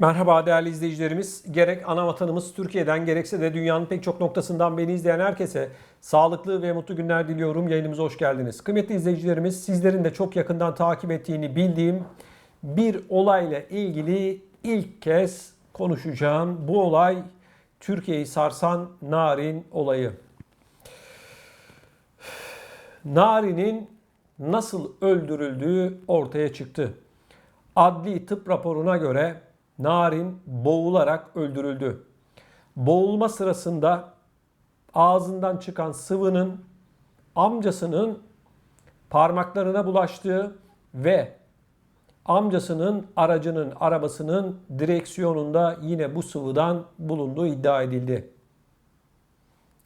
Merhaba değerli izleyicilerimiz. Gerek ana vatanımız Türkiye'den gerekse de dünyanın pek çok noktasından beni izleyen herkese sağlıklı ve mutlu günler diliyorum. Yayınımıza hoş geldiniz. Kıymetli izleyicilerimiz sizlerin de çok yakından takip ettiğini bildiğim bir olayla ilgili ilk kez konuşacağım. Bu olay Türkiye'yi sarsan Narin olayı. Narin'in nasıl öldürüldüğü ortaya çıktı. Adli tıp raporuna göre Narin boğularak öldürüldü. Boğulma sırasında ağzından çıkan sıvının amcasının parmaklarına bulaştığı ve amcasının aracının arabasının direksiyonunda yine bu sıvıdan bulunduğu iddia edildi.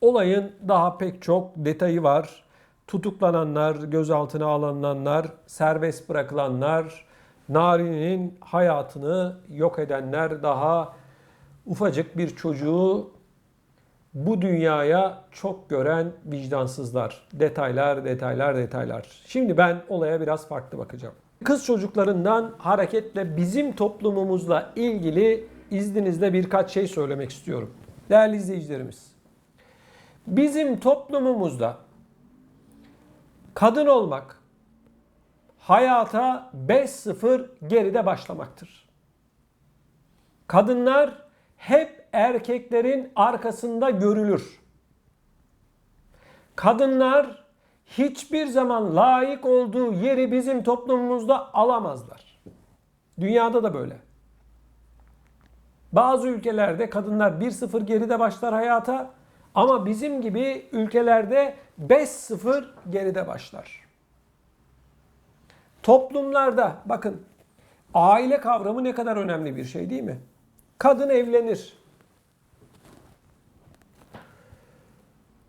Olayın daha pek çok detayı var. Tutuklananlar, gözaltına alınanlar, serbest bırakılanlar, Nari'nin hayatını yok edenler daha ufacık bir çocuğu bu dünyaya çok gören vicdansızlar. Detaylar, detaylar, detaylar. Şimdi ben olaya biraz farklı bakacağım. Kız çocuklarından hareketle bizim toplumumuzla ilgili izninizle birkaç şey söylemek istiyorum. Değerli izleyicilerimiz. Bizim toplumumuzda kadın olmak hayata 5-0 geride başlamaktır. Kadınlar hep erkeklerin arkasında görülür. Kadınlar hiçbir zaman layık olduğu yeri bizim toplumumuzda alamazlar. Dünyada da böyle. Bazı ülkelerde kadınlar 1-0 geride başlar hayata ama bizim gibi ülkelerde 5-0 geride başlar. Toplumlarda bakın aile kavramı ne kadar önemli bir şey değil mi? Kadın evlenir.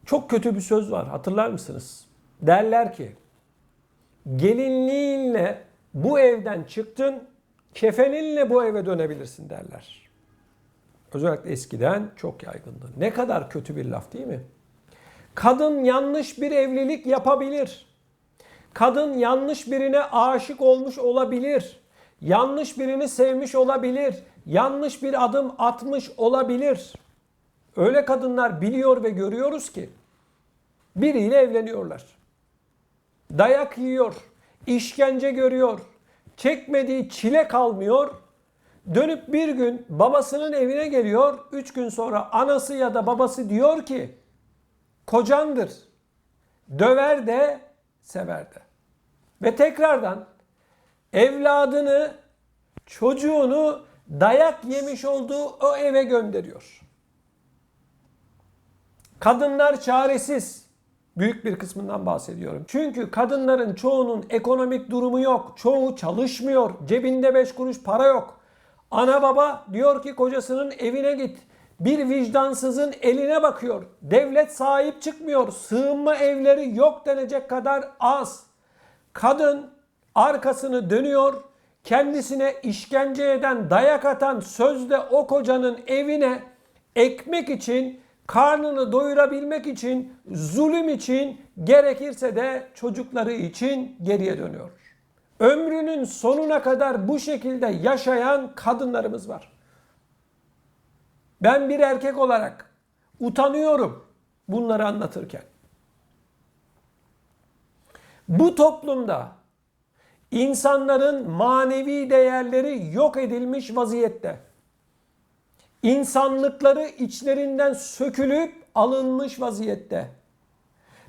Çok kötü bir söz var hatırlar mısınız? Derler ki gelinliğinle bu evden çıktın kefeninle bu eve dönebilirsin derler. Özellikle eskiden çok yaygındı. Ne kadar kötü bir laf değil mi? Kadın yanlış bir evlilik yapabilir. Kadın yanlış birine aşık olmuş olabilir. Yanlış birini sevmiş olabilir. Yanlış bir adım atmış olabilir. Öyle kadınlar biliyor ve görüyoruz ki biriyle evleniyorlar. Dayak yiyor, işkence görüyor, çekmediği çile kalmıyor. Dönüp bir gün babasının evine geliyor. Üç gün sonra anası ya da babası diyor ki kocandır. Döver de sever de. Ve tekrardan evladını, çocuğunu dayak yemiş olduğu o eve gönderiyor. Kadınlar çaresiz. Büyük bir kısmından bahsediyorum. Çünkü kadınların çoğunun ekonomik durumu yok. Çoğu çalışmıyor. Cebinde beş kuruş para yok. Ana baba diyor ki kocasının evine git. Bir vicdansızın eline bakıyor. Devlet sahip çıkmıyor. Sığınma evleri yok denecek kadar az. Kadın arkasını dönüyor. Kendisine işkence eden, dayak atan sözde o kocanın evine ekmek için, karnını doyurabilmek için, zulüm için, gerekirse de çocukları için geriye dönüyor. Ömrünün sonuna kadar bu şekilde yaşayan kadınlarımız var. Ben bir erkek olarak utanıyorum bunları anlatırken. Bu toplumda insanların manevi değerleri yok edilmiş vaziyette. İnsanlıkları içlerinden sökülüp alınmış vaziyette.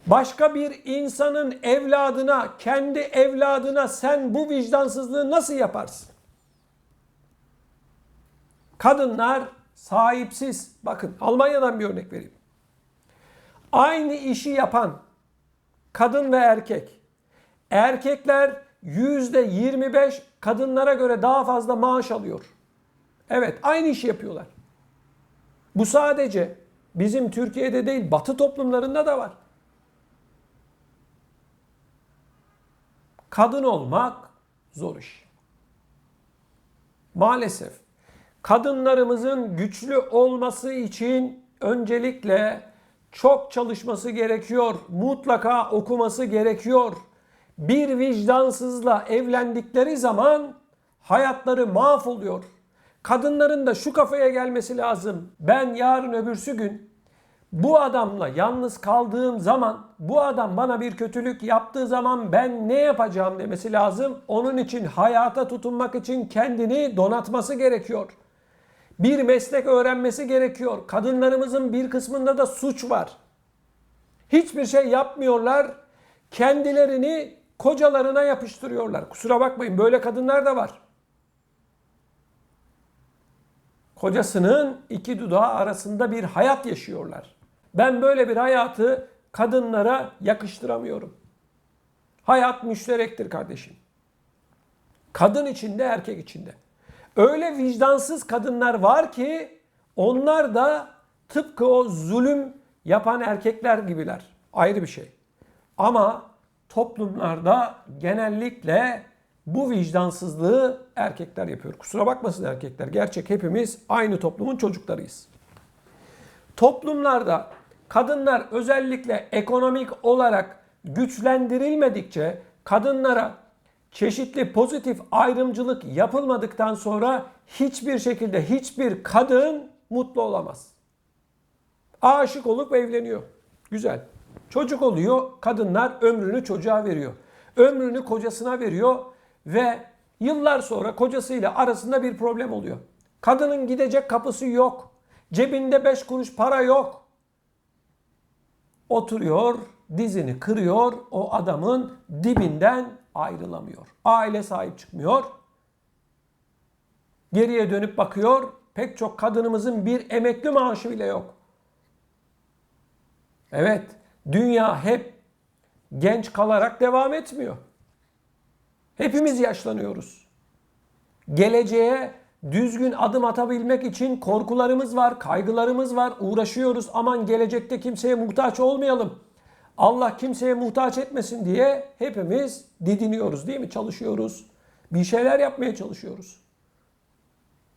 Başka bir insanın evladına, kendi evladına sen bu vicdansızlığı nasıl yaparsın? Kadınlar sahipsiz. Bakın Almanya'dan bir örnek vereyim. Aynı işi yapan kadın ve erkek. Erkekler %25 kadınlara göre daha fazla maaş alıyor. Evet aynı işi yapıyorlar. Bu sadece bizim Türkiye'de değil batı toplumlarında da var. Kadın olmak zor iş. Maalesef kadınlarımızın güçlü olması için öncelikle çok çalışması gerekiyor. Mutlaka okuması gerekiyor. Bir vicdansızla evlendikleri zaman hayatları mahvoluyor. Kadınların da şu kafaya gelmesi lazım. Ben yarın öbürsü gün bu adamla yalnız kaldığım zaman bu adam bana bir kötülük yaptığı zaman ben ne yapacağım demesi lazım. Onun için hayata tutunmak için kendini donatması gerekiyor. Bir meslek öğrenmesi gerekiyor. Kadınlarımızın bir kısmında da suç var. Hiçbir şey yapmıyorlar. Kendilerini kocalarına yapıştırıyorlar. Kusura bakmayın böyle kadınlar da var. Kocasının iki dudağı arasında bir hayat yaşıyorlar. Ben böyle bir hayatı kadınlara yakıştıramıyorum. Hayat müşterektir kardeşim. Kadın içinde, erkek içinde. Öyle vicdansız kadınlar var ki onlar da tıpkı o zulüm yapan erkekler gibiler. Ayrı bir şey. Ama toplumlarda genellikle bu vicdansızlığı erkekler yapıyor. Kusura bakmasın erkekler. Gerçek hepimiz aynı toplumun çocuklarıyız. Toplumlarda kadınlar özellikle ekonomik olarak güçlendirilmedikçe kadınlara çeşitli pozitif ayrımcılık yapılmadıktan sonra hiçbir şekilde hiçbir kadın mutlu olamaz. Aşık olup evleniyor. Güzel. Çocuk oluyor. Kadınlar ömrünü çocuğa veriyor. Ömrünü kocasına veriyor ve yıllar sonra kocasıyla arasında bir problem oluyor. Kadının gidecek kapısı yok. Cebinde 5 kuruş para yok. Oturuyor, dizini kırıyor, o adamın dibinden ayrılamıyor. Aile sahip çıkmıyor. Geriye dönüp bakıyor, pek çok kadınımızın bir emekli maaşı bile yok. Evet, dünya hep genç kalarak devam etmiyor. Hepimiz yaşlanıyoruz. Geleceğe düzgün adım atabilmek için korkularımız var, kaygılarımız var, uğraşıyoruz. Aman gelecekte kimseye muhtaç olmayalım. Allah kimseye muhtaç etmesin diye hepimiz didiniyoruz değil mi? Çalışıyoruz. Bir şeyler yapmaya çalışıyoruz.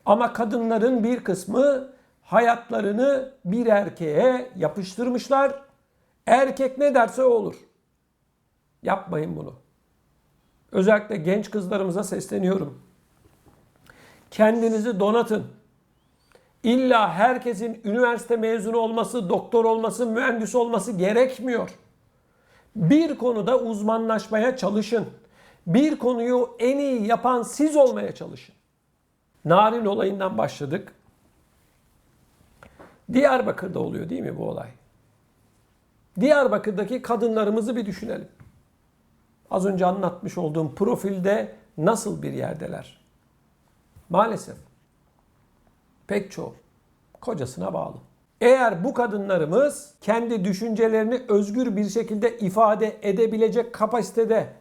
Ama kadınların bir kısmı hayatlarını bir erkeğe yapıştırmışlar. Erkek ne derse o olur. Yapmayın bunu. Özellikle genç kızlarımıza sesleniyorum. Kendinizi donatın. İlla herkesin üniversite mezunu olması, doktor olması, mühendis olması gerekmiyor. Bir konuda uzmanlaşmaya çalışın. Bir konuyu en iyi yapan siz olmaya çalışın. Narin olayından başladık. Diyarbakır'da oluyor değil mi bu olay? Diyarbakır'daki kadınlarımızı bir düşünelim. Az önce anlatmış olduğum profilde nasıl bir yerdeler? Maalesef pek çoğu kocasına bağlı. Eğer bu kadınlarımız kendi düşüncelerini özgür bir şekilde ifade edebilecek kapasitede,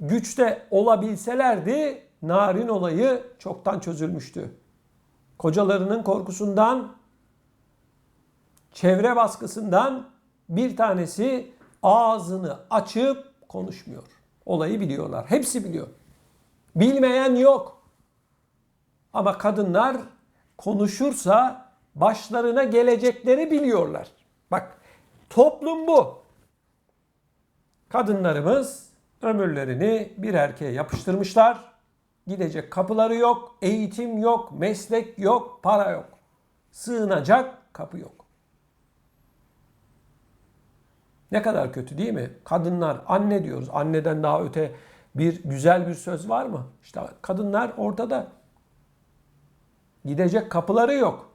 güçte olabilselerdi narin olayı çoktan çözülmüştü. Kocalarının korkusundan, çevre baskısından bir tanesi ağzını açıp konuşmuyor. Olayı biliyorlar. Hepsi biliyor. Bilmeyen yok. Ama kadınlar konuşursa başlarına gelecekleri biliyorlar. Bak toplum bu. Kadınlarımız ömürlerini bir erkeğe yapıştırmışlar. Gidecek kapıları yok, eğitim yok, meslek yok, para yok. Sığınacak kapı yok. Ne kadar kötü değil mi? Kadınlar anne diyoruz. Anneden daha öte bir güzel bir söz var mı? İşte kadınlar ortada. Gidecek kapıları yok.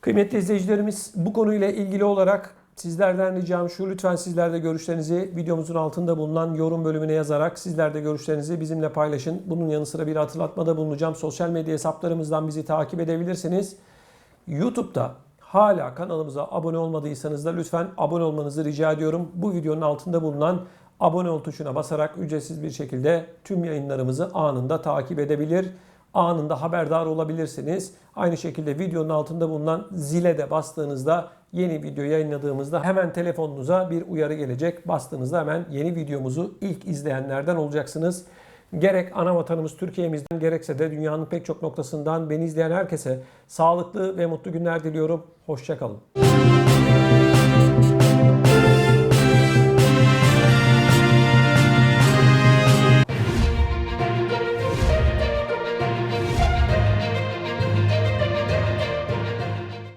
Kıymetli izleyicilerimiz bu konuyla ilgili olarak sizlerden ricam şu lütfen sizler de görüşlerinizi videomuzun altında bulunan yorum bölümüne yazarak sizler de görüşlerinizi bizimle paylaşın. Bunun yanı sıra bir hatırlatmada bulunacağım. Sosyal medya hesaplarımızdan bizi takip edebilirsiniz. YouTube'da hala kanalımıza abone olmadıysanız da lütfen abone olmanızı rica ediyorum. Bu videonun altında bulunan abone ol tuşuna basarak ücretsiz bir şekilde tüm yayınlarımızı anında takip edebilir. Anında haberdar olabilirsiniz. Aynı şekilde videonun altında bulunan zile de bastığınızda yeni video yayınladığımızda hemen telefonunuza bir uyarı gelecek. Bastığınızda hemen yeni videomuzu ilk izleyenlerden olacaksınız. Gerek ana vatanımız Türkiye'mizden gerekse de dünyanın pek çok noktasından beni izleyen herkese sağlıklı ve mutlu günler diliyorum. Hoşçakalın.